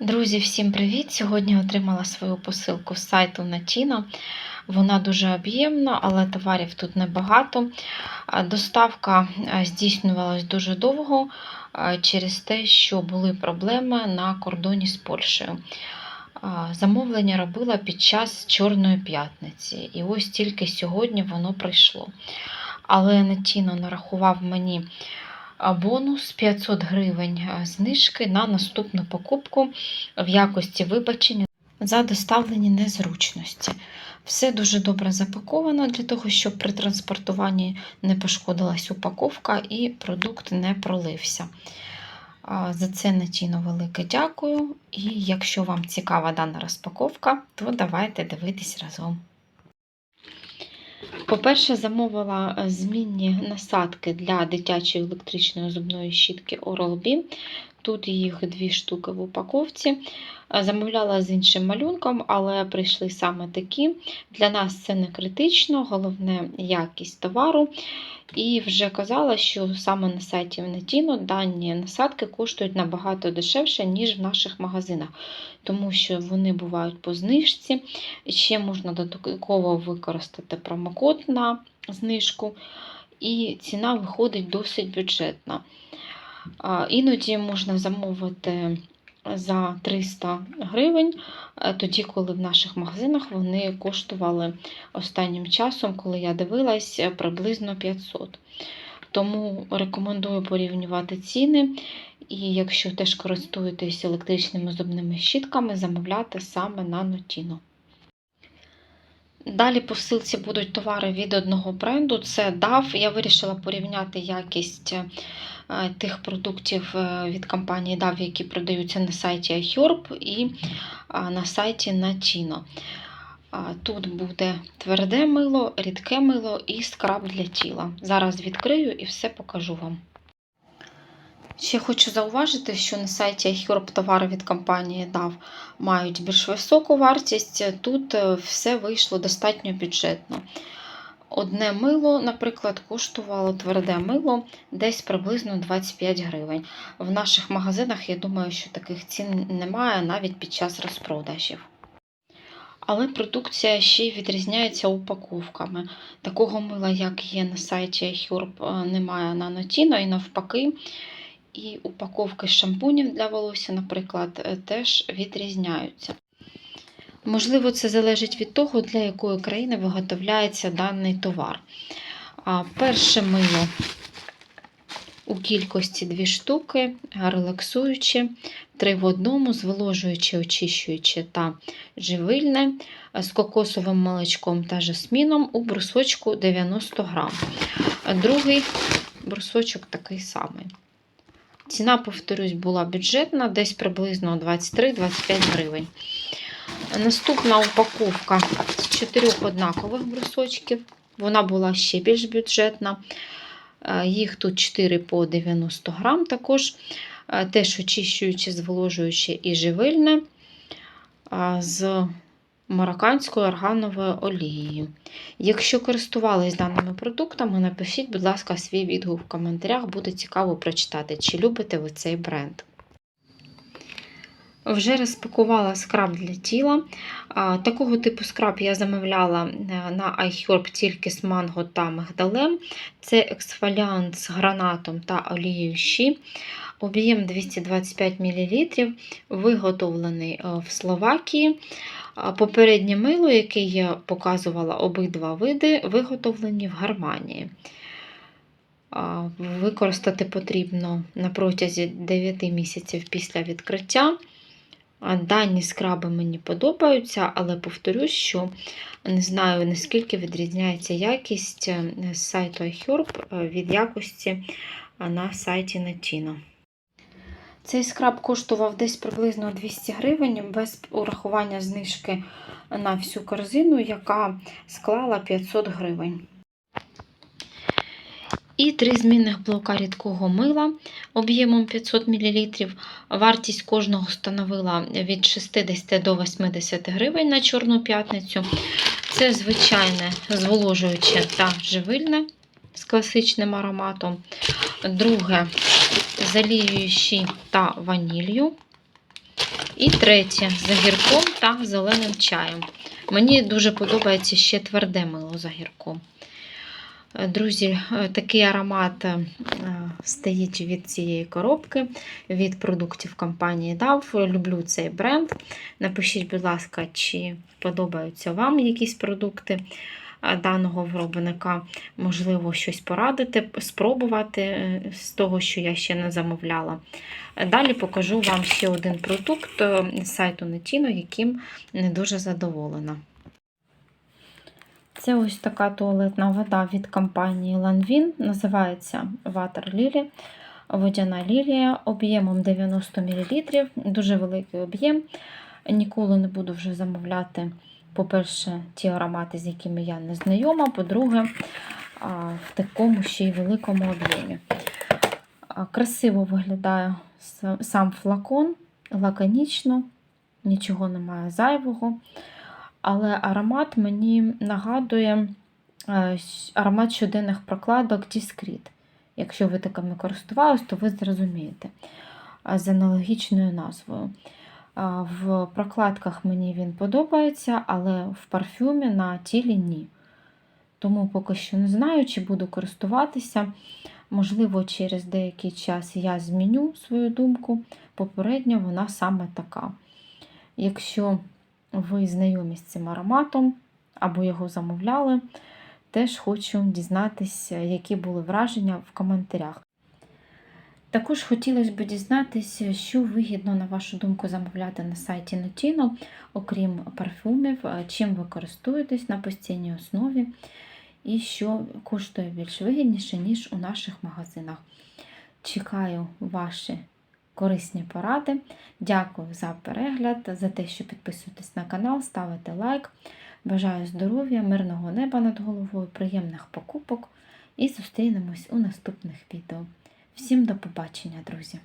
Друзі, всім привіт! Сьогодні отримала свою посилку з сайту Natino. Вона дуже об'ємна, але товарів тут небагато. Доставка здійснювалась дуже довго через те, що були проблеми на кордоні з Польщею. Замовлення робила під час Чорної п'ятниці, і ось тільки сьогодні воно прийшло. Але Natino нарахував мені бонус 500 гривень знижки на наступну покупку в якості вибачення за доставлені незручності. Все дуже добре запаковано для того, щоб при транспортуванні не пошкодилась упаковка і продукт не пролився. За це Натіно велике дякую. І якщо вам цікава дана розпаковка, то давайте дивитись разом. По-перше, замовила е, змінні насадки для дитячої електричної зубної щітки Oral-B. Тут їх дві штуки в упаковці. Е, Замовляла з іншим малюнком, але прийшли саме такі. Для нас це не критично, головне якість товару. І вже казала, що саме на сайті Venetino дані насадки коштують набагато дешевше, ніж в наших магазинах, тому що вони бувають по знижці. Ще можна додатково використати промокод на знижку, і ціна виходить досить бюджетна. Іноді можна замовити за 300 гривень, е, тоді, коли в наших магазинах вони коштували останнім часом, коли я дивилась, е, приблизно 500. Тому рекомендую порівнювати ціни. І якщо теж користуєтесь електричними зубними щітками, замовляти саме на Notino. Далі по ссылці будуть товари від одного бренду. Це DAV. Я вирішила порівняти якість е, тих продуктів е, від компанії DAV, які продаються на сайті iHerb і на сайті Natino. Тут буде тверде мило, рідке мило і скраб для тіла. Зараз відкрию і все покажу вам. Ще хочу зауважити, що на сайті iHerb товари від компанії DAV мають більш високу вартість. Тут е, все вийшло достатньо бюджетно. Одне мило, наприклад, коштувало тверде мило десь приблизно 25 гривень. В наших магазинах, я думаю, що таких цін немає навіть під час розпродажів. Але продукція ще й відрізняється упаковками. Такого мила, як є на сайті iHerb, немає на Notino і навпаки. І упаковки шампунів для волосся, наприклад, е, теж відрізняються. Можливо, це залежить від того, для якої країни виготовляється даний товар. Перше мило у кількості 2 штуки, релаксуюче, 3 в одному, зволожуюче, очищуюче та живильне, з кокосовим молочком та жасміном у брусочку 90 грам. Другий брусочок такий самий. Ціна, повторюсь, була бюджетна, десь приблизно 23-25 гривень. Наступна упаковка з чотирьох однакових брусочків. Вона була ще більш бюджетна. Е, Їх тут 4 по 90 грам. Також е, теж очищуюче, зволожуюче і живильне е, з марокканською органовою олією. Якщо користувались даними продуктами, напишіть, будь ласка, свій відгук в коментарях, буде цікаво прочитати, чи любите ви цей бренд. Вже розпакувала скраб для тіла. Такого типу скраб я замовляла е, на iHerb тільки з манго та мигдалем. Це ексфоліант з гранатом та олією щі. Об'єм 225 мл, виготовлений е, в Словакії. Попереднє мило, яке я показувала обидва види, виготовлені в Германії. А, Використати потрібно на протязі 9 місяців після відкриття. Дані скраби мені подобаються, але повторюсь, що не знаю, наскільки відрізняється якість е, сайту iHerb від якості на сайті Natino. Цей скраб коштував десь приблизно 200 гривень без урахування знижки на всю корзину, яка склала 500 гривень. І три змінних блока рідкого мила об'ємом 500 мл. Вартість кожного становила від 60 до 80 гривень на Чорну п'ятницю. Це звичайне зволожуюче та живильне з класичним ароматом. Друге заліюючі та ванілью. І третє з огірком та зеленим чаєм. Мені дуже подобається ще тверде мило з огірком. Друзі, е, такий аромат е, стоїть від цієї коробки, від продуктів компанії DAV. Люблю цей бренд. Напишіть, будь ласка, чи подобаються вам якісь продукти е, даного виробника. Можливо, щось порадити, спробувати з того, що я ще не замовляла. Далі покажу вам ще один продукт з сайту Netino, яким не дуже задоволена. Це ось така туалетна вода від компанії Lanvin. Називається Water Lily. Водяна лілія об'ємом 90 мл. Дуже великий об'єм. Ніколи не буду вже замовляти, по-перше, ті аромати, з якими я не знайома. По-друге, в такому ще й великому об'ємі. Красиво виглядає сам флакон, лаконічно, нічого немає зайвого. Але аромат мені нагадує е, аромат щоденних прокладок Discreet. Якщо ви такими користувалися, то ви зрозумієте з аналогічною назвою. В прокладках мені він подобається, але в парфюмі на тілі ні. Тому поки що не знаю, чи буду користуватися. Можливо, через деякий час я зміню свою думку. Попередньо вона саме така. Якщо ви знайомі з цим ароматом або його замовляли, теж хочу дізнатися, які були враження в коментарях. Також хотілося б дізнатися, що вигідно, на вашу думку, замовляти на сайті Notino, окрім парфумів, чим ви користуєтесь на постійній основі, і що коштує більш вигідніше, ніж у наших магазинах. Чекаю ваші корисні поради. Дякую за перегляд, за те, що підписуєтесь на канал, ставите лайк. Бажаю здоров'я, мирного неба над головою, приємних покупок і зустрінемось у наступних відео. Всім до побачення, друзі!